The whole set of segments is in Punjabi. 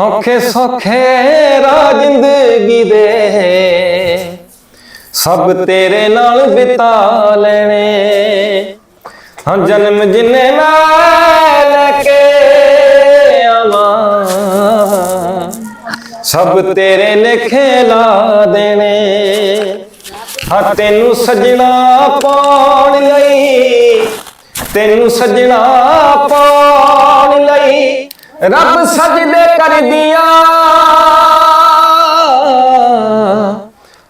ਔਖੇ ਸੌਖੇ ਰਾਹ ਜ਼ਿੰਦਗੀ ਦੇ। ਸਭ ਤੇਰੇ ਨਾਲ ਬਿਤਾ ਲੈਣੇ। ਹਾਂ, ਜਨਮ ਜਿੰਨੇ ਮੈਂ ਲੈ ਕੇ ਆਵਾਂ। ਸਭ ਤੇਰੇ ਲਿਖੇ ਲਾ ਦੇਣੇ। ਹਾਂ, ਤੈਨੂੰ ਸਜਣਾ ਪਾਉਣ ਲਈ। ਤੈਨੂੰ ਸਜਣਾ ਪਾਉਣ ਲਈ। ਰੱਬ ਸਜਦੇ ਕਰਦੀਆਂ।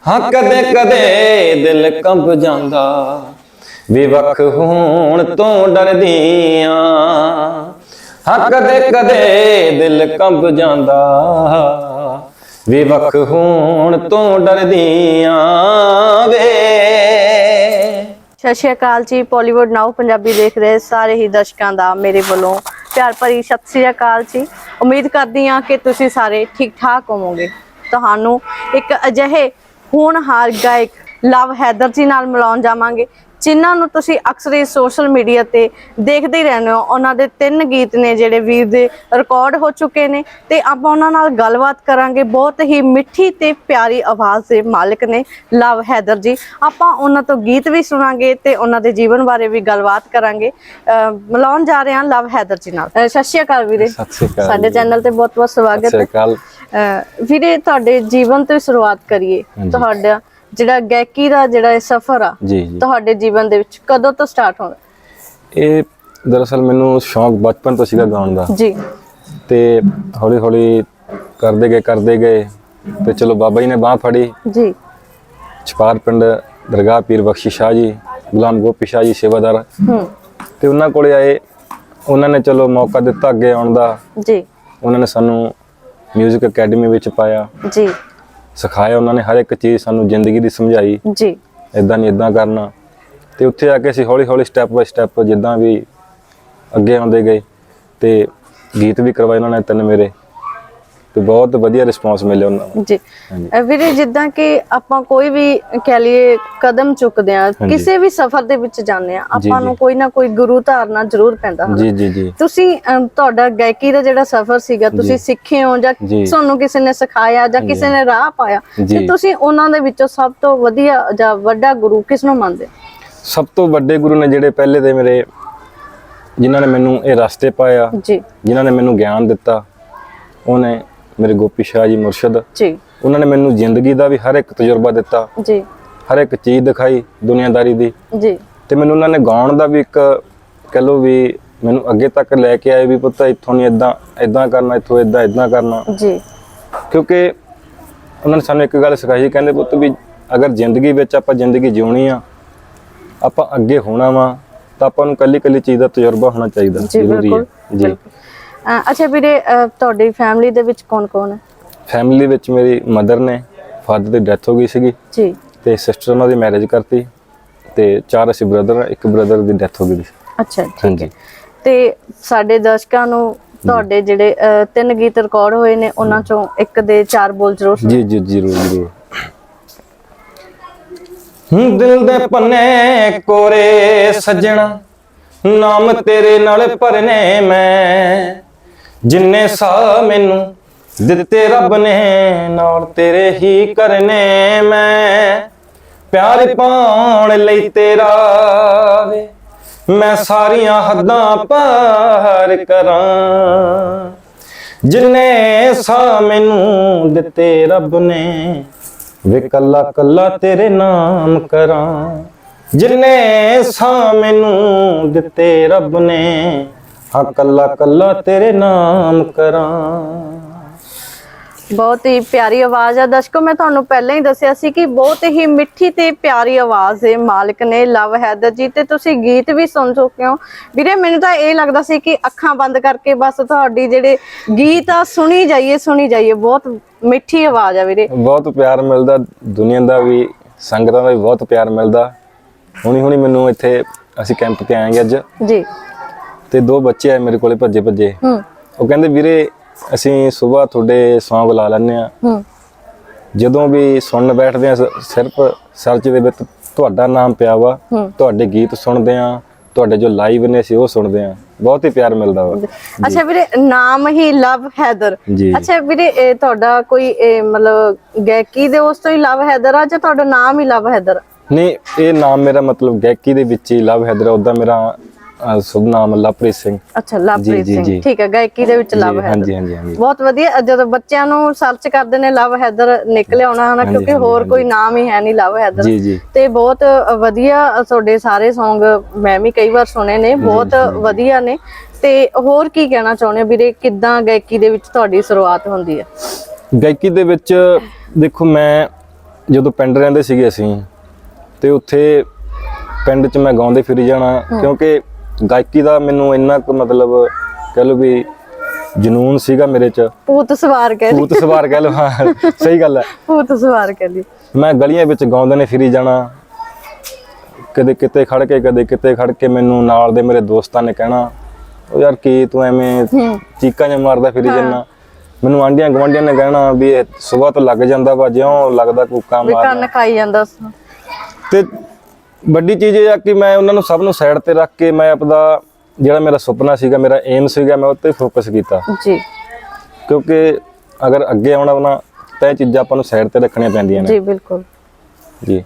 ਹਾਂ ਕਦੇ ਕਦੇ ਦਿਲ ਕੰਬ ਜਾਂਦਾ। ਵਿਵਖ ਹੋਣ ਤੋਂ ਡਰਦੀਆਂ। ਹਾਂ ਕਦੇ ਕਦੇ ਦਿਲ ਕੰਬ ਜਾਂਦਾ। ਵਿਵਖ ਹੋਣ ਤੋਂ ਡਰਦੀਆਂ। ਵੇ। ਸਤਿ ਸ਼੍ਰੀ ਅਕਾਲ ਜੀ ਪੋਲੀਵੁੱਡ ਨਾਓ ਪੰਜਾਬੀ ਦੇਖ ਰਹੇ ਸਾਰੇ ਹੀ ਦਰਸ਼ਕਾਂ ਦਾ ਮੇਰੇ ਵੱਲੋਂ ਪਿਆਰ ਭਰੀ ਸਤਿ ਸ਼੍ਰੀ ਅਕਾਲ ਜੀ। ਉਮੀਦ ਕਰਦੀ ਹਾਂ ਕਿ ਤੁਸੀਂ ਸਾਰੇ ਠੀਕ ਠਾਕ ਹੋਵੋਗੇ। ਤੁਹਾਨੂੰ ਇੱਕ ਅਜਿਹੇ ਹੋਣਹਾਰ ਗਾਇਕ ਲਵ ਹੈਦਰ ਜੀ ਨਾਲ ਮਿਲਾਉਣ ਜਾਵਾਂਗੇ ਜਿਨ੍ਹਾਂ ਨੂੰ ਤੁਸੀਂ ਅਕਸਰ ਹੀ ਸੋਸ਼ਲ ਮੀਡੀਆ ਤੇ ਦੇਖਦੇ ਹੀ ਰਹਿੰਦੇ ਹੋ ਉਹਨਾਂ ਦੇ ਤਿੰਨ ਗੀਤ ਨੇ ਜਿਹੜੇ ਵੀਰ ਦੇ ਰਿਕਾਰਡ ਹੋ ਚੁੱਕੇ ਨੇ ਤੇ ਆਪਾਂ ਉਹਨਾਂ ਨਾਲ ਗੱਲਬਾਤ ਕਰਾਂਗੇ। ਬਹੁਤ ਹੀ ਮਿੱਠੀ ਤੇ ਪਿਆਰੀ ਆਵਾਜ਼ ਦੇ ਮਾਲਕ ਨੇ ਲਵ ਹੈਦਰ ਜੀ। ਆਪਾਂ ਉਹਨਾਂ ਤੋਂ ਗੀਤ ਵੀ ਸੁਣਾਂਗੇ ਤੇ ਉਹਨਾਂ ਦੇ ਜੀਵਨ ਬਾਰੇ ਵੀ ਗੱਲਬਾਤ ਕਰਾਂਗੇ। ਮਿਲਾਉਣ ਜਾ ਰਹੇ ਹਾਂ ਲਵ ਹੈਦਰ ਜੀ ਨਾਲ। ਸਤਿ ਸ਼੍ਰੀ ਅਕਾਲ ਵੀਰੇ। ਸਾਡੇ। ਚੈਨਲ ਤੇ ਬਹੁਤ ਬਹੁਤ ਸਵਾਗਤ ਸਤਿ ਹੈ ਸ਼੍ਰੀ ਅਕਾਲ। ਅਹ ਵੀਰੇ ਤੁਹਾਡੇ ਜੀਵਨ ਤੋਂ ਸ਼ੁਰੂਆਤ ਕਰੀਏ। ਤੁਹਾਡਾ ਜਿਹੜਾ ਗਾਇਕੀ ਦਾ ਜਿਹੜਾ ਇਹ ਸਫ਼ਰ ਆ ਜੀ ਜੀ। ਤੁਹਾਡੇ ਜੀਵਨ ਦੇ ਵਿੱਚ ਕਦੋਂ ਤੋਂ ਸਟਾਰਟ ਹੋਇਆ ਇਹ ਦਰਅਸਲ ਮੈਨੂੰ ਸ਼ੌਂਕ ਬਚਪਨ ਤੋਂ ਸੀਗਾ ਗਾਉਣ ਦਾ। ਜੀ। ਤੇ ਹੌਲੀ ਹੌਲੀ ਕਰਦੇ ਗਏ ਕਰਦੇ ਗਏ ਤੇ ਚਲੋ ਬਾਬਾ ਜੀ ਨੇ ਬਾਹ ਫੜੀ। ਜੀ। ਛਪਾਰ ਪਿੰਡ ਦਰਗਾਹ ਪੀਰ ਬਖਸ਼ੀ ਸ਼ਾਹ ਜੀ ਗੁਲਾਮ ਗੋਪੀ ਸ਼ਾਹ ਜੀ ਸੇਵਾਦਾਰ। ਹੂੰ। ਤੇ ਉਹਨਾਂ ਕੋਲੇ ਆਏ। ਉਹਨਾਂ ਨੇ ਚਲੋ ਮੌਕਾ ਦਿੱਤਾ ਅੱਗੇ ਆਉਣ ਦਾ। ਜੀ। ਉਹਨਾਂ ਨੇ ਸਾਨੂੰ 뮤직 ਅਕੈਡਮੀ ਵਿੱਚ ਪਾਇਆ। ਜੀ। ਸਿਖਾਇਆ ਉਹਨਾਂ ਨੇ ਹਰ ਇੱਕ ਚੀਜ਼ ਸਾਨੂੰ ਜ਼ਿੰਦਗੀ ਦੀ ਸਮਝਾਈ। ਜੀ। ਇਦਾਂ ਨਹੀਂ ਇਦਾਂ ਕਰਨਾ। ਤੇ ਉੱਥੇ ਆ ਕੇ ਅਸੀਂ ਹੌਲੀ ਹੌਲੀ ਸਟੈਪ ਬਾਈ ਸਟੈਪ ਜਿੱਦਾਂ ਵੀ ਅੱਗੇ ਆਉਂਦੇ ਗਏ ਤੇ ਗੀਤ ਵੀ ਕਰਵਾਏ ਉਹਨਾਂ ਨੇ ਤਿੰਨ ਮੇਰੇ। ਤੇ ਬਹੁਤ ਵਧੀਆ ਰਿਸਪਾਂਸ ਮਿਲਿਆ ਉਹਨਾਂ ਨੂੰ ਜੀ ਵੀਰੇ ਜਿੱਦਾਂ ਕਿ ਆਪਾਂ ਕੋਈ ਵੀ ਕਹਿ ਲਈਏ ਕਦਮ ਚੁੱਕਦੇ ਆ। ਕਿਸੇ ਵੀ ਸਫ਼ਰ ਦੇ ਵਿੱਚ ਜਾਂਦੇ ਆ ਆਪਾਂ ਨੂੰ। ਕੋਈ ਨਾ ਕੋਈ ਗੁਰੂ ਧਾਰਨਾ ਜ਼ਰੂਰ ਪੈਂਦਾ ਹੁੰਦਾ ਜੀ ਜੀ ਜੀ ਤੁਸੀਂ ਤੁਹਾਡਾ ਗਾਇਕੀ ਦਾ ਜਿਹੜਾ ਸਫ਼ਰ ਸੀਗਾ ਤੁਸੀਂ ਸਿੱਖੇ ਹੋ ਜਾਂ। ਤੁਹਾਨੂੰ ਕਿਸੇ ਨੇ ਸਿਖਾਇਆ ਜਾਂ ਕਿਸੇ ਨੇ ਰਾਹ ਪਾਇਆ। ਤੇ ਤੁਸੀਂ ਉਹਨਾਂ ਦੇ ਵਿੱਚੋਂ ਸਭ ਤੋਂ ਵਧੀਆ ਜਾਂ ਵੱਡਾ ਗੁਰੂ ਕਿਸ ਨੂੰ ਮੰਨਦੇ? ਸਭ ਤੋਂ ਵੱਡੇ ਗੁਰੂ ਨੇ ਜਿਹੜੇ ਪਹਿਲੇ ਦੇ ਮੇਰੇ ਜਿਨ੍ਹਾਂ ਨੇ ਮੈਨੂੰ ਇਹ ਰਸਤੇ ਪਾਇਆ ਜੀ ਜਿਨ੍ਹਾਂ ਨੇ ਮੈਨੂੰ ਗਿਆਨ ਦਿੱਤਾ ਉਹਨੇ ਮੇਰੇ ਗੋਪੀ ਸ਼ਾਹ ਜੀ ਮੁਰਸ਼ਦ। ਜੀ। ਉਹਨਾਂ ਨੇ ਮੈਨੂੰ ਜ਼ਿੰਦਗੀ ਦਾ ਵੀ ਹਰ ਇੱਕ ਤਜਰਬਾ ਦਿੱਤਾ। ਜੀ। ਹਰ ਇੱਕ ਚੀਜ਼ ਦਿਖਾਈ ਦੁਨੀਆਦਾਰੀ ਦੀ। ਜੀ। ਤੇ ਮੈਨੂੰ ਉਹਨਾਂ ਨੇ ਗਾਉਣ ਦਾ ਵੀ ਇੱਕ ਕਹ ਲਓ ਵੀ ਮੈਨੂੰ ਅੱਗੇ ਤੱਕ ਲੈ ਕੇ ਆਏ ਵੀ ਪੁੱਤ ਇੱਥੋਂ ਨਹੀਂ ਇਦਾਂ ਇਦਾਂ ਕਰਨਾ ਇੱਥੋਂ ਇਦਾਂ ਇਦਾਂ ਕਰਨਾ। ਜੀ। ਕਿਉਂਕਿ ਉਹਨਾਂ ਨੇ ਸਾਨੂੰ ਇੱਕ ਗੱਲ ਸਿਖਾਈ ਕਹਿੰਦੇ ਪੁੱਤ ਵੀ ਅਗਰ ਜ਼ਿੰਦਗੀ ਵਿੱਚ ਆਪਾਂ ਜ਼ਿੰਦਗੀ ਜਿਉਣੀ ਆ ਆਪਾਂ ਅੱਗੇ ਹੋਣਾ ਵਾ ਤਾਂ ਆਪਾਂ ਨੂੰ ਕੱਲੀ ਕੱਲੀ ਚੀਜ਼ ਦਾ ਤਜਰਬਾ ਹੋਣਾ ਚਾਹੀਦਾ। ਜ਼ਰੂਰੀ ਹੈ। ਜੀ। ਅੱਛਾ ਵੀਰੇ ਤੁਹਾਡੀ ਫੈਮਿਲੀ ਦੇ ਵਿੱਚ ਕੌਣ ਕੌਣ ਹੈ? ਫੈਮਿਲੀ ਵਿੱਚ ਮੇਰੀ ਮਦਰ ਨੇ ਫਾਦਰ ਦੀ ਡੈਥ ਹੋ ਗਈ ਸੀਗੀ ਜੀ। ਤੇ ਸਿਸਟਰ ਉਹਨਾਂ ਦੀ ਮੈਰਿਜ ਕਰਤੀ ਤੇ ਚਾਰ ਅਸੀਂ ਬ੍ਰਦਰ ਇੱਕ ਬ੍ਰਦਰ ਦੀ ਡੈਥ ਹੋ ਗਈ ਸੀ। ਅੱਛਾ ਠੀਕ। ਹੈ। ਤੇ ਸਾਡੇ ਦਰਸ਼ਕਾਂ ਨੂੰ ਤੁਹਾਡੇ ਜਿਹੜੇ ਤਿੰਨ ਗੀਤ ਰਿਕਾਰਡ ਹੋਏ ਨੇ ਉਹਨਾਂ ਚੋਂ ਇੱਕ ਦੇ ਚਾਰ ਬੋਲ ਜ਼ਰੂਰ। ਜੀ ਜੀ ਜ਼ਰੂਰ ਜ਼ਰੂਰ। ਹੂੰ ਦਿਲ ਦੇ ਪੰਨੇ ਕੋਰੇ ਸੱਜਣਾ ਨਾਮ ਤੇਰੇ ਨਾਲ ਭਰਨੇ ਮੈਂ। ਜਿੰਨੇ ਸਾਹ ਮੈਨੂੰ ਦਿੱਤੇ ਰੱਬ ਨੇ, ਨਾਲ ਤੇਰੇ ਹੀ ਕਰਨੇ ਮੈਂ। ਪਿਆਰ ਪਾਉਣ ਲਈ ਤੇਰਾ ਵੇ, ਮੈਂ ਸਾਰੀਆਂ ਹੱਦਾਂ ਪਾਰ ਕਰਾਂ। ਜਿੰਨੇ ਸਾਹ ਮੈਨੂੰ ਦਿੱਤੇ ਰੱਬ ਨੇ, ਵੇ ਕੱਲਾ ਕੱਲਾ ਤੇਰੇ ਨਾਮ ਕਰਾਂ। ਜਿੰਨੇ ਸਾਹ ਮੈਨੂੰ ਦਿੱਤੇ ਰੱਬ ਨੇ ਹਾਂ ਕੱਲਾ ਕੱਲਾ ਤੇਰੇ ਨਾਮ ਕਰਾਂ। ਬਹੁਤ ਹੀ ਪਿਆਰੀ ਆਵਾਜ਼ ਆ। ਦਰਸ਼ਕੋ ਮੈਂ ਤੁਹਾਨੂੰ ਪਹਿਲਾਂ ਹੀ ਦੱਸਿਆ ਸੀ ਕਿ ਬਹੁਤ ਹੀ ਮਿੱਠੀ ਤੇ ਪਿਆਰੀ ਆਵਾਜ਼ ਦੇ ਮਾਲਕ ਨੇ ਲਵ ਹੈਦਰ ਜੀ ਤੇ ਤੁਸੀਂ ਗੀਤ ਵੀ ਸੁਣ ਚੁੱਕੇ ਹੋ। ਵੀਰੇ ਮੈਨੂੰ ਤਾਂ ਇਹ ਲੱਗਦਾ ਸੀ ਕਿ ਅੱਖਾਂ ਬੰਦ ਕਰਕੇ ਬਸ ਤੁਹਾਡੀ ਜਿਹੜੇ ਗੀਤ ਆ ਸੁਣੀ ਜਾਈਏ ਸੁਣੀ ਜਾਈਏ। ਬਹੁਤ ਮਿੱਠੀ ਆਵਾਜ਼ ਆ ਵੀਰੇ। ਬਹੁਤ ਪਿਆਰ ਮਿਲਦਾ। ਦੁਨੀਆ ਦਾ ਵੀ ਸੰਗਤਾਂ ਦਾ ਵੀ ਬਹੁਤ ਪਿਆਰ ਮਿਲਦਾ। ਹੁਣੀ ਹੁਣੀ ਮੈਨੂੰ ਇੱਥੇ ਅਸੀਂ ਕੈਂਪ ਤੇ ਆਏਗੇ ਅੱਜ। ਜੀ। ਤੇ ਦੋ ਬੱਚੇ ਆਏ ਮੇਰੇ ਕੋਲੇ ਭੱਜੇ ਭੱਜੇ। ਹੂੰ। ਉਹ ਕਹਿੰਦੇ ਵੀਰੇ ਅਸੀਂ ਸਵੇਰ ਤੁਹਾਡੇ ਸੌਂਗ ਲਾ ਲੈਂਦੇ ਆ ਹੂੰ। ਜਦੋਂ ਵੀ ਸੁਣਨ ਬੈਠਦੇ ਆ ਸ- ਸਿਰਫ ਸਰਚ ਦੇ ਵਿੱਚ ਤੁਹਾਡਾ ਨਾਮ ਪਿਆ ਵਾ। ਤੁਹਾਡੇ ਗੀਤ ਸੁਣਦੇ ਆ ਤੁਹਾਡੇ ਜੋ ਲਾਈਵ ਨੇ ਅਸੀਂ ਉਹ ਸੁਣਦੇ ਆ ਬਹੁਤ ਹੀ ਪਿਆਰ ਮਿਲਦਾ ਵਾ। ਅੱਛਾ ਵੀਰੇ ਨਾਮ ਹੀ ਲਵ ਹੈਦਰ। ਅੱਛਾ ਵੀਰੇ ਇਹ ਤੁਹਾਡਾ ਕੋਈ ਮਤਲਬ ਗਾਇਕੀ ਦੇ ਉਸ ਤੋਂ ਹੀ ਲਵ ਹੈਦਰ ਆ ਜਾਂ ਤੁਹਾਡਾ ਨਾਮ ਹੀ ਲਵ ਹੈਦਰ? ਨਹੀਂ ਇਹ ਨਾਮ ਮੇਰਾ ਮਤਲਬ ਗਾਇਕੀ ਦੇ ਵਿੱਚ ਹੀ ਲਵ ਹੈਦਰ ਉਹਦਾ ਮੇਰਾ ਅਹ, ਸ਼ੁਭ ਨਾਮ ਲਵਪ੍ਰੀਤ ਸਿੰਘ। ਅੱਛਾ ਲਵਪ੍ਰੀਤ ਸਿੰਘ। ਠੀਕ ਹੈ ਗਾਇਕੀ ਦੇ ਵਿੱਚ ਲਵ ਹਾਂਜੀ ਹਾਂਜੀ ਹਾਂਜੀ। ਬਹੁਤ ਵਧੀਆ ਜਦੋਂ ਬੱਚਿਆਂ ਨੂੰ ਸਰਚ ਕਰਦੇ ਨੇ ਲਵ ਹੈਦਰ ਨਿਕਲ ਆਉਣਾ ਹਨਾ ਕਿਉਂਕਿ ਹੋਰ ਕੋਈ ਨਾਮ ਹੀ ਹੈ ਨਹੀਂ ਲਵ ਹੈਦਰ। ਤੇ ਬਹੁਤ ਵਧੀਆ ਤੁਹਾਡੇ ਸਾਰੇ Song ਮੈਂ ਵੀ ਕਈ ਵਾਰ ਸੁਣੇ ਨੇ ਬਹੁਤ ਵਧੀਆ ਨੇ। ਤੇ ਹੋਰ ਕੀ ਕਹਿਣਾ ਚਾਹੁੰਦੇ ਹੋ ਵੀਰੇ? ਕਿੱਦਾਂ ਗਾਇਕੀ ਦੇ ਵਿੱਚ ਤੁਹਾਡੀ ਸ਼ੁਰੂਆਤ ਹੁੰਦੀ ਹੈ? ਗਾਇਕੀ ਦੇ ਵਿੱਚ ਦੇਖੋ ਮੈਂ ਜਦੋਂ ਪਿੰਡ ਰਹਿੰਦੇ ਸੀਗੇ ਅਸੀਂ ਤੇ ਉੱਥੇ ਪਿੰਡ 'ਚ ਮੈਂ ਗਾਉਂਦੇ ਫਿਰੀ ਜਾਣਾ ਕਿਉਂਕਿ ਗਾਇਕੀ ਦਾ ਮੈਨੂੰ ਇੰਨਾ ਕੁ ਮਤਲਬ ਕਹਿ ਲਓ ਵੀ ਜਨੂਨ ਸੀਗਾ ਮੇਰੇ 'ਚ। ਭੂਤ ਸਵਾਰ ਕਹਿ ਲਈ। ਭੂਤ ਸਵਾਰ ਕਹਿ ਲਓ ਹਾਂ ਸਹੀ ਗੱਲ ਹੈ। ਭੂਤ ਸਵਾਰ ਕਹਿ ਲਈ। ਮੈਂ ਗਲੀਆਂ ਵਿੱਚ ਗਾਉਂਦੇ ਨੇ ਫਿਰੀ ਜਾਣਾ। ਕਦੇ ਕਿਤੇ ਖੜ ਕੇ ਕਦੇ ਕਿਤੇ ਖੜ ਕੇ ਮੈਨੂੰ ਨਾਲ ਦੇ ਮੇਰੇ ਦੋਸਤਾਂ ਨੇ ਕਹਿਣਾ ਉਹ ਯਾਰ ਕੀ ਤੂੰ ਐਵੇਂ ਚੀਕਾਂ ਜਿਹਾ ਮਾਰਦਾ ਫਿਰੀ ਜਾਂਦਾ ਮੈਨੂੰ ਆਂਡੀਆਂ ਗਵਾਂਡੀਆਂ ਨੇ ਕਹਿਣਾ ਵੀ ਇਹ ਸਵੇਰ ਤੋਂ ਲੱਗ ਜਾਂਦਾ ਵਾ ਜਿਉਂ ਲੱਗਦਾ ਕੂਕਾਂ ਵੀ ਮਾਰ ਕੰਨ ਖਾਈ ਜਾਂਦਾ ਉਸ ਨੂੰ। ਤੇ ਵੱਡੀ ਚੀਜ਼ ਇਹ ਆ ਕਿ ਮੈਂ ਉਹਨਾਂ ਨੂੰ ਸਭ ਨੂੰ ਸਾਈਡ ਤੇ ਰੱਖ ਕੇ ਮੈਂ ਆਪਦਾ ਜਿਹੜਾ ਮੇਰਾ ਸੁਪਨਾ ਸੀਗਾ ਮੇਰਾ ਏਮ ਸੀਗਾ ਮੈਂ ਉੱਤੇ ਫੋਕਸ ਕੀਤਾ। ਜੀ। ਕਿਉਂਕਿ ਅਗਰ ਅੱਗੇ ਆਉਣਾ ਬਣਾ ਤਾਂ ਇਹ ਚੀਜ਼ਾਂ ਆਪਾਂ ਨੂੰ ਸਾਈਡ ਤੇ ਰੱਖਣੀਆਂ ਪੈਂਦੀਆਂ ਨੇ। ਜੀ ਬਿਲਕੁਲ। ਜੀ।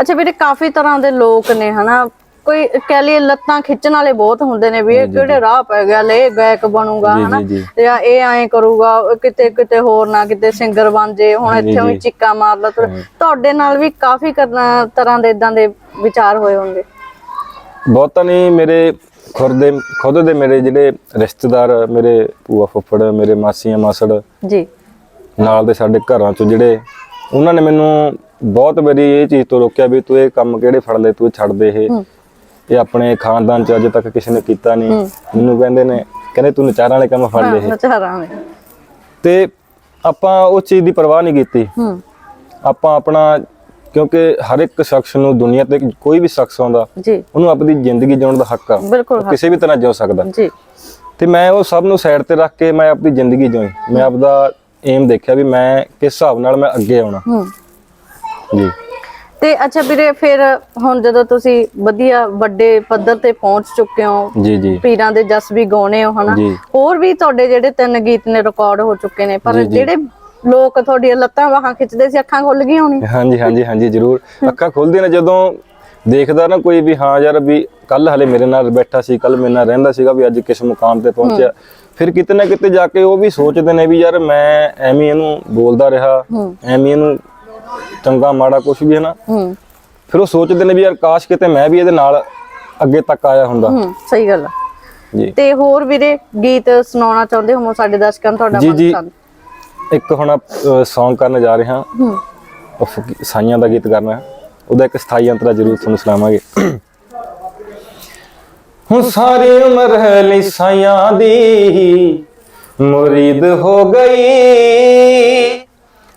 ਅੱਛਾ ਵੀਰੇ ਕਾਫੀ ਤਰ੍ਹਾਂ ਦੇ ਲੋਕ ਨੇ ਹਨਾ? ਕੋਈ ਕਹਿ ਲਈਏ ਲੱਤਾਂ ਖਿੱਚਣ ਵਾਲੇ ਬਹੁਤ ਹੁੰਦੇ ਨੇ ਵੀ ਇਹ ਕਿਹੜੇ ਰਾਹ ਪੈ ਗਿਆ ਲੈ ਗਾਇਕ ਬਣੂਗਾ ਹਨਾ? ਜੀ, ਇਹ ਐਂ ਕਰੂਗਾ ਕਿਤੇ ਕਿਤੇ ਹੋਰ ਨਾ ਕਿਤੇ ਸਿੰਗਰ ਬਣ ਜੇ ਹੁਣ ਇੱਥੇ ਵੀ। ਚਿੱਕਾ ਮਾਰ ਲਾ ਤੁਹਾਡੇ ਨਾਲ ਵੀ ਕਾਫੀ ਤਰ੍ਹਾਂ ਦੇ ਇਦਾਂ ਦੇ ਵਿਚਾਰ ਹੋਏ ਹੋਣਗੇ। ਬਹੁਤਾ ਨਹੀਂ ਮੇਰੇ ਖੁਦ ਦੇ ਖੁਦ ਦੇ ਮੇਰੇ ਜਿਹੜੇ ਰਿਸ਼ਤੇਦਾਰ ਮੇਰੇ ਭੂਆ ਫੁੱਫੜ ਮੇਰੇ ਮਾਸੀਆਂ ਮਾਸੜ ਜੀ। ਨਾਲ ਦੇ ਸਾਡੇ ਘਰਾਂ ਚੋਂ ਜਿਹੜੇ ਉਹਨਾਂ ਨੇ ਮੈਨੂੰ ਬਹੁਤ ਵਾਰੀ ਇਹ ਚੀਜ਼ ਤੋਂ ਰੋਕਿਆ ਵੀ ਤੂੰ ਇਹ ਕੰਮ ਕਿਹੜੇ ਫੜ ਲੈ ਤੂੰ ਛੱਡ ਦੇ ਇਹ। ਇਹ ਆਪਣੇ ਖਾਨਦਾਨ ਚ ਅਜੇ ਤੱਕ ਕਿਸੇ ਨੇ ਕੀਤਾ ਨਹੀਂ। ਮੈਨੂੰ ਕਹਿੰਦੇ ਨੇ ਕਹਿੰਦੇ ਤੂੰ ਨਚਾਰਾਂ ਵਾਲੇ ਕੰਮ ਫੜ ਲੈ ਇਹ। ਤੇ ਆਪਾਂ ਉਸ ਚੀਜ਼ ਦੀ ਪਰਵਾਹ ਨਹੀਂ ਕੀਤੀ। ਹੂੰ। ਆਪਾਂ ਆਪਣਾ ਕਿਉਂਕਿ ਹਰ ਇੱਕ ਸ਼ਖਸ ਨੂੰ ਦੁਨੀਆ ਤੇ ਕੋਈ ਵੀ ਸ਼ਖਸ ਆਉਂਦਾ ਉਹਨੂੰ ਆਪਣੀ ਜ਼ਿੰਦਗੀ ਜਿਉਣ ਦਾ ਹੱਕ ਆ। ਉਹ ਕਿਸੇ ਵੀ ਤਰ੍ਹਾਂ ਜਿਉ ਸਕਦਾ। ਜੀ। ਤੇ ਮੈਂ ਉਹ ਸਭ ਨੂੰ ਸਾਈਡ ਤੇ ਰੱਖ ਕੇ ਮੈਂ ਆਪਣੀ ਜ਼ਿੰਦਗੀ ਜਿਉਈ ਮੈਂ ਆਪਦਾ ਏਮ ਦੇਖਿਆ ਵੀ ਮੈਂ ਕਿਸ ਹਿਸਾਬ ਨਾਲ ਮੈਂ ਅੱਗੇ ਆਉਣਾ। ਹੂੰ। ਜੀ। ਤੇ ਅੱਛਾ ਵੀਰੇ ਫਿਰ ਹੁਣ ਜਦੋਂ ਤੁਸੀਂ ਵਧੀਆ ਵੱਡੇ ਪੱਧਰ ਤੇ ਪਹੁੰਚ ਚੁੱਕੇ ਹੋ ਜੀ ਜੀ। ਪੀਰਾਂ ਦੇ ਜਸ ਵੀ ਗਾਉਣੇ ਹੋ ਹਨਾ। ਹੋਰ ਵੀ ਤੁਹਾਡੇ ਜਿਹੜੇ ਤਿੰਨ ਗੀਤ ਨੇ ਰਿਕਾਰਡ ਹੋ ਚੁੱਕੇ ਨੇ ਪਰ। ਜਿਹੜੇ ਲੋਕ ਤੁਹਾਡੀਆਂ ਲੱਤਾਂ ਬਾਹਾਂ ਖਿੱਚਦੇ ਸੀ ਅੱਖਾਂ ਖੁੱਲ ਗਈਆਂ ਹੋਣੀ ਹਾਂਜੀ ਹਾਂਜੀ ਹਾਂਜੀ ਜ਼ਰੂਰ। ਅੱਖਾਂ ਖੁੱਲਦੀਆਂ ਨੇ ਜਦੋਂ ਦੇਖਦਾ ਨਾ ਕੋਈ ਵੀ ਹਾਂ ਯਾਰ ਵੀ ਕੱਲ ਹਲੇ ਮੇਰੇ ਨਾਲ ਬੈਠਾ ਸੀ ਕੱਲ ਮੇਰੇ ਨਾਲ ਰਹਿੰਦਾ ਸੀਗਾ ਵੀ ਅੱਜ ਕਿਸ ਮੁਕਾਮ ਤੇ ਪਹੁੰਚਿਆ। ਫਿਰ ਕਿਤੇ ਨਾ ਕਿਤੇ ਜਾ ਕੇ ਉਹ ਵੀ ਸੋਚਦੇ ਨੇ ਵੀ ਯਾਰ ਮੈਂ ਐਵੇਂ ਇਹਨੂੰ ਬੋਲਦਾ ਰਿਹਾ ਐਵੇਂ ਇਹਨੂੰ ਚੰਗਾ ਮਾੜਾ ਕੁਝ ਵੀ ਹੈ ਨਾ। ਹੂੰ। ਫਿਰ ਉਹ ਸੋਚਦੇ ਨੇ ਵੀ ਯਾਰ ਕਾਸ਼ ਕਿਤੇ ਮੈਂ ਵੀ ਇਹਦੇ ਨਾਲ ਅੱਗੇ ਤੱਕ ਆਇਆ ਹੁੰਦਾ। ਹੂੰ ਸਹੀ ਗੱਲ ਆ। ਜੀ। ਤੇ ਹੋਰ ਵੀਰੇ ਗੀਤ ਸੁਣਾਉਣਾ ਚਾਹੁੰਦੇ ਹੋ? ਸਾਡੇ ਦਰਸ਼ਕਾਂ ਤੁਹਾਡਾ ਜੀ, ਜੀ। ਇੱਕ ਹੁਣ Song ਕਰਨ ਜਾ ਰਹੇ। ਹਾਂ। ਹੂੰ ਸਾਈਆਂ ਦਾ ਗੀਤ ਕਰਨਾ। ਹੈ ਉਹਦਾ ਇੱਕ ਸਥਾਈ ਅੰਤਰਾ ਜ਼ਰੂਰ ਤੁਹਾਨੂੰ ਸੁਣਾਵਾਂਗੇ। ਹੁਣ ਸਾਰੀ ਉਮਰ ਹੈ ਲਈ ਸਾਈਆਂ ਦੀ ਮੁਰੀਦ ਹੋ ਗਈ।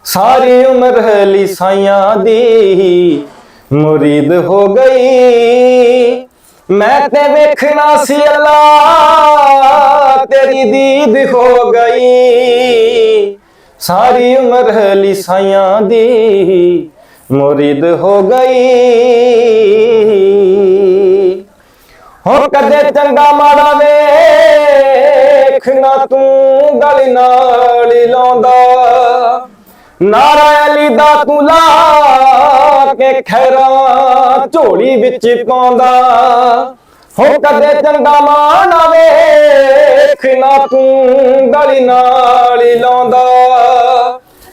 ਸਾਰੀ ਉਮਰ ਹੈ ਸਾਈਆਂ ਦੀ ਮੁਰੀਦ ਹੋ ਗਈ। ਮੈਂ ਤੇ ਵੇਖਣਾ ਸੀ ਅੱਲਾ, ਤੇਰੀ ਦੀਦ ਹੋ ਗਈ। ਸਾਰੀ ਉਮਰ ਹੈ ਸਾਈਆਂ ਦੀ ਮੁਰੀਦ ਹੋ ਗਈ। ਹੋ ਕਦੇ ਚੰਗਾ ਮਾੜਾ ਵੇਖ ਨਾ ਤੂੰ, ਗਲ ਨਾਲ ਲਾਉਂਦਾ। ਨਾਰਾ ਦਾ ਤੂੰ ਲਾ ਕੇ ਖੈਰਾ ਝੋਲੀ ਵਿੱਚ ਪਾਉਂਦਾ। ਹੋ ਕਦੇ ਚੰਗਾ ਮਾੜਾ ਵੇਖ ਨਾ ਤੂੰ ਗਲ ਨਾਲ ਹੀ ਲਾਉਂਦਾ।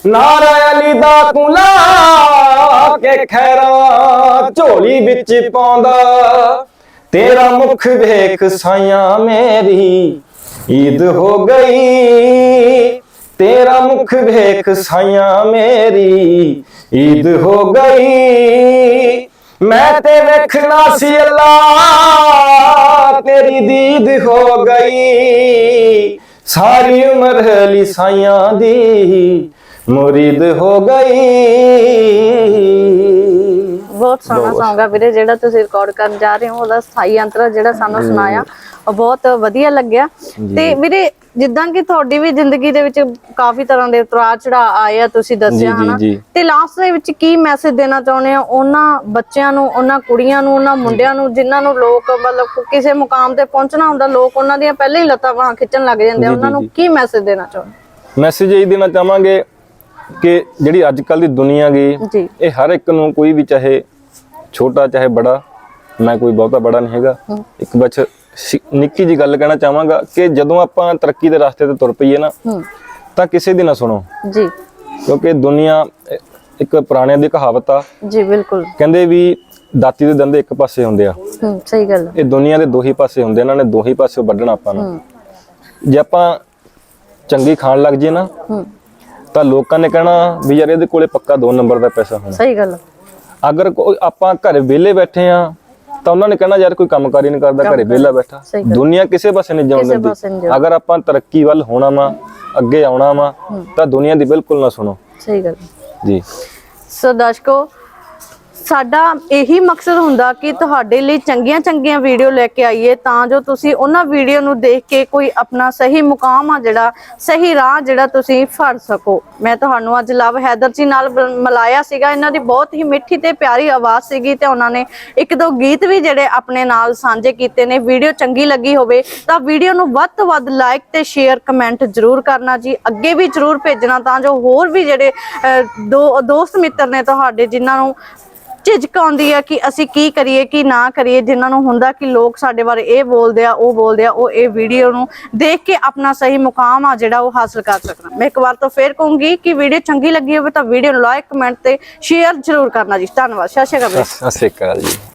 ਨਾਰਾ ਦਾ ਤੂੰ ਲਾ ਕੇ ਖੈਰਾ ਝੋਲੀ ਵਿੱਚ ਪਾਉਂਦਾ। ਤੇਰਾ ਮੁਖ ਵੇਖ ਸਾਈਆਂ ਮੇਰੀ, ਈਦ ਹੋ ਗਈ। ਤੇਰਾ ਮੁਖ ਵੇਖ ਸਾਈਆਂ ਮੇਰੀ ਈਦ ਹੋ ਗਈ। ਮੈਂ ਤੇ ਵੇਖਣਾ ਸੀ ਅੱਲਾ ਤੇਰੀ ਦੀਦ ਹੋ ਗਈ। ਸਾਰੀ ਉਮਰ ਲਈ ਸਾਈਆਂ ਦੀ ਮੁਰੀਦ ਹੋ ਗਈ। ਬਹੁਤ ਸੋਹਣਾ Song ਆ ਵੀਰੇ ਜਿਹੜਾ ਤੁਸੀਂ ਰਿਕਾਰਡ ਕਰਨ ਜਾ ਰਹੇ ਹੋ ਉਹਦਾ ਸਥਾਈ ਅੰਤਰਾ ਜਿਹੜਾ ਸਾਨੂੰ ਸੁਣਾਇਆ ਉਹ ਬਹੁਤ ਵਧੀਆ ਲੱਗਿਆ। ਤੇ ਵੀਰੇ ਜਿੱਦਾਂ ਕਿ ਤੁਹਾਡੀ ਵੀ ਜ਼ਿੰਦਗੀ ਦੇ ਵਿੱਚ ਕਾਫੀ ਤਰ੍ਹਾਂ ਦੇ ਉਤਰਾਅ ਚੜਾ ਆਏ ਆ ਤੁਸੀਂ ਦੱਸਿਆ ਹਨਾ। ਤੇ ਲਾਸਟ ਦੇ ਵਿੱਚ ਕੀ ਮੈਸੇਜ ਦੇਣਾ ਚਾਹੁੰਦੇ ਆ ਉਹਨਾਂ ਬੱਚਿਆਂ ਨੂੰ ਉਹਨਾਂ ਕੁੜੀਆਂ ਨੂੰ ਉਹਨਾਂ ਮੁੰਡਿਆਂ ਨੂੰ ਜਿਨ੍ਹਾਂ ਨੂੰ ਲੋਕ ਮਤਲਬ ਕਿਸੇ ਮੁਕਾਮ ਤੇ ਪਹੁੰਚਣਾ ਹੁੰਦਾ ਲੋਕ ਉਹਨਾਂ ਦੀਆਂ ਪਹਿਲਾਂ ਹੀ ਲੱਤਾਂ ਬਾਹਾਂ ਖਿੱਚਣ ਲੱਗ ਜਾਂਦੇ ਆ। ਉਹਨਾਂ ਨੂੰ। ਕੀ ਮੈਸੇਜ ਦੇਣਾ ਚਾਹੁੰਦੇ ਮੈਸੇਜ ਇਹ ਦੇਣਾ ਚਾਹਾਂਗੇ ਕਿ ਜਿਹੜੀ ਅੱਜ ਕੱਲ ਦੀ ਦੁਨੀਆ ਗਈ ਇਹ ਹਰ ਇੱਕ ਨੂੰ ਕੋਈ ਵੀ ਚਾਹੇ ਛੋਟਾ ਚਾਹੇ ਬੜਾ ਮੈਂ ਕੋਈ ਬਹੁਤਾ ਬੜਾ ਨਹੀਂ ਹੈਗਾ। ਇੱਕ ਸ਼ਿ- ਨਿੱਕੀ ਜੀ ਗੱਲ ਕਹਿਣਾ ਚਾਹਾਂਗਾ ਕਿ ਜਦੋਂ ਆਪਾਂ ਤਰੱਕੀ ਦੇ ਰਸਤੇ ਤੇ ਤੁਰ ਪਈਏ ਨਾ ਤਾਂ ਕਿਸੇ ਦੀ ਨਾ ਸੁਣੋ। ਜੀ। ਕਿਉਂਕਿ ਦੁਨੀਆ ਇੱਕ ਪੁਰਾਣਿਆਂ ਦੀ ਕਹਾਵਤ ਆ। ਜੀ ਬਿਲਕੁਲ। ਕਹਿੰਦੇ ਵੀ ਦਾਤੀ ਦੇ ਦੰਦੇ ਇੱਕ ਪਾਸੇ ਹੁੰਦੇ ਆ। ਹੂੰ ਸਹੀ ਗੱਲ। ਇਹ ਦੁਨੀਆ ਦੇ ਦੋ ਹੀ ਪਾਸੇ ਹੁੰਦੇ ਇਹਨਾਂ ਨੇ ਦੋ ਹੀ ਪਾਸੇ ਵੱਢਣਾ ਆਪਾਂ ਨੂੰ। ਜੇ ਆਪਾਂ ਚੰਗੀ ਖਾਣ ਲੱਗ ਜੇ ਨਾ ਹੂੰ। ਤਾਂ ਲੋਕਾਂ ਨੇ ਕਹਿਣਾ ਵੀ ਯਾਰ ਇਹਦੇ ਕੋਲੇ ਪੱਕਾ 2 ਨੰਬਰ ਦਾ ਪੈਸਾ ਹੋਣਾ। ਸਹੀ ਗੱਲ। ਅਗਰ ਕੋਈ ਆਪਾਂ ਘਰੇ ਵਿਹਲੇ ਬੈਠੇ ਆ ਤਾਂ ਉਹਨਾਂ ਨੇ ਕਹਿਣਾ ਯਾਰ ਕੋਈ ਕੰਮਕਾਰ ਹੀ ਨਹੀਂ ਕਰਦਾ ਘਰੇ ਵਿਹਲਾ ਬੈਠਾ। ਦੁਨੀਆ ਕਿਸੇ ਪਾਸੇ ਨਹੀਂ ਜਾਣ ਦਿੰਦੀ। ਅਗਰ ਆਪਾਂ ਤਰੱਕੀ ਵੱਲ ਹੋਣਾ ਵਾ ਅੱਗੇ ਆਉਣਾ ਵਾ ਤਾਂ ਦੁਨੀਆ ਦੀ ਬਿਲਕੁਲ ਨਾ ਸੁਣੋ। ਸਹੀ ਗੱਲ। ਜੀ। ਸੋ ਦਰਸ਼ਕੋ ਸਾਡਾ ਇਹੀ ਮਕਸਦ ਹੁੰਦਾ ਕਿ ਤੁਹਾਡੇ ਲਈ ਚੰਗੀਆਂ ਚੰਗੀਆਂ ਵੀਡੀਓ ਲੈ ਕੇ ਆਈਏ, ਤਾਂ ਜੋ ਤੁਸੀਂ ਉਹਨਾਂ ਵੀਡੀਓ ਨੂੰ ਦੇਖ ਕੇ ਕੋਈ ਆਪਣਾ ਸਹੀ ਮੁਕਾਮ ਆ ਜਿਹੜਾ, ਸਹੀ ਰਾਹ ਜਿਹੜਾ ਤੁਸੀਂ ਫੜ ਸਕੋ। ਮੈਂ ਤੁਹਾਨੂੰ ਅੱਜ ਲਵ ਹੈਦਰ ਜੀ ਨਾਲ ਬ- ਮਿਲਾਇਆ ਸੀਗਾ। ਇਹਨਾਂ ਦੀ ਬਹੁਤ ਹੀ ਮਿੱਠੀ ਤੇ ਪਿਆਰੀ ਆਵਾਜ਼ ਸੀਗੀ ਤੇ ਉਹਨਾਂ ਨੇ ਇੱਕ ਦੋ ਗੀਤ ਵੀ ਜਿਹੜੇ ਆਪਣੇ ਨਾਲ ਸਾਂਝੇ ਕੀਤੇ ਨੇ। ਵੀਡੀਓ ਚੰਗੀ ਲੱਗੀ ਹੋਵੇ ਤਾਂ ਵੀਡੀਓ ਨੂੰ ਵੱਧ ਤੋਂ ਵੱਧ ਲਾਈਕ ਤੇ ਸ਼ੇਅਰ ਕਮੈਂਟ ਜ਼ਰੂਰ ਕਰਨਾ ਜੀ। ਅੱਗੇ ਵੀ ਜ਼ਰੂਰ ਭੇਜਣਾ ਤਾਂ ਜੋ ਹੋਰ ਵੀ ਜਿਹੜੇ ਦੋ, ਦੋਸਤ ਮਿੱਤਰ ਨੇ ਤੁਹਾਡੇ ਜਿਨ੍ਹਾਂ ਨੂੰ ਝਿਜਕ ਆਉਂਦੀ ਹੈ ਕਿ ਅਸੀਂ ਕੀ ਕਰੀਏ, ਕੀ ਨਾ ਕਰੀਏ। ਜਿਨ੍ਹਾਂ ਨੂੰ ਹੁੰਦਾ ਕਿ ਲੋਕ ਸਾਡੇ ਬਾਰੇ ਇਹ ਬੋਲਦੇ ਆ, ਉਹ ਬੋਲਦੇ ਆ, ਉਹ ਇਹ ਵੀਡੀਓ ਨੂੰ ਦੇਖ ਕੇ ਆਪਣਾ ਸਹੀ ਮੁਕਾਮ ਆ ਜਿਹੜਾ ਉਹ ਹਾਸਲ ਕਰ ਸਕਣ। ਮੈਂ ਇੱਕ ਵਾਰ ਤੋਂ ਫੇਰ ਕਹੂੰਗੀ ਕਿ ਵੀਡੀਓ ਚੰਗੀ ਲੱਗੀ ਹੋਵੇ ਤਾਂ ਵੀਡੀਓ ਨੂੰ ਲਾਈਕ, ਕਮੈਂਟ ਤੇ ਸ਼ੇਅਰ ਜ਼ਰੂਰ ਕਰਨਾ ਜੀ। ਧੰਨਵਾਦ। ਸਤਿ ਸ਼੍ਰੀ ਅਕਾਲ ਸਤਿ ਸ਼੍ਰੀ ਅਕਾਲ ਜੀ।